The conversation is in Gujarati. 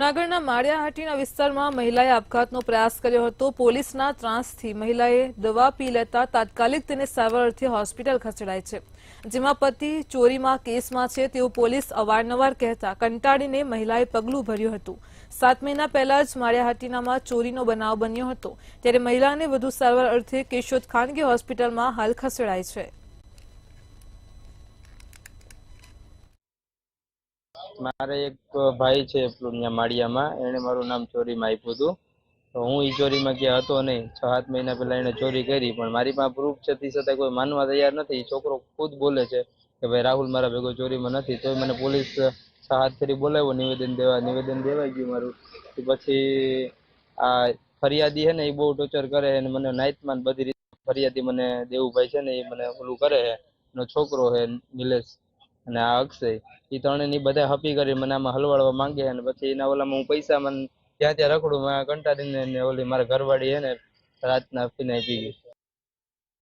જૂનાગઢના માળિયાહાટીના વિસ્તારમાં મહિલાએ આપઘાતનો પ્રયાસ કર્યો હતો. પોલીસના ત્રાસથી મહિલાએ દવા પી લેતા તાત્કાલિક તેને સારવાર અર્થે હોસ્પિટલ ખસેડાય છે. જેમાં પતિ ચોરીમાં કેસમાં છે તેવું પોલીસ અવારનવાર કહેતા કંટાળીને મહિલાએ પગલું ભર્યું હતું. સાત મહિના પહેલા જ માળિયાહાટીનામાં ચોરીનો બનાવ બન્યો હતો. ત્યારે મહિલાને વધુ સારવાર અર્થે કેશોદ ખાનગી હોસ્પિટલમાં હાલ ખસેડાય છે. મારે એક ભાઈ છે પૂર્ણિયા માળિયામાં. એણે મારું નામ ચોરીમાં આપ્યું હતું. તો હું ઈ ચોરીમાં ક્યાં હતો નહીં. છ, સાત મહિના પહેલા એને ચોરી કરી, પણ મારી પાસે પ્રૂફ છે તે છતાં કોઈ માનવા તૈયાર નથી. છોકરો ખુદ બોલે છે કે ભાઈ રાહુલ મારા ભેગો ચોરીમાં નથી. તો મને પોલીસ હાથ ફેરી બોલાવ્યો, નિવેદન દેવા, નિવેદન દેવાઈ ગયું મારું. પછી આ ફરિયાદી છે ને એ બહુ ટોર્ચર કરે છે અને મને નાઈટમાં બધી રીતે ફરિયાદી મને દેવુભાઈ છે ને એ મને ઓલું કરે છે. છોકરો છે નિલેશ. અને આ અક્ષય એ ત્રણેયની બધા હપી કરી મને આમાં હલવાડવા માંગે અને પછી એના ઓલામાં હું પૈસા મને ત્યાં ત્યાં રખડું મેં કંટાળીને ઓલી મારા ઘરવાળી હે ને, રાતના આપીને આપી ગઈ.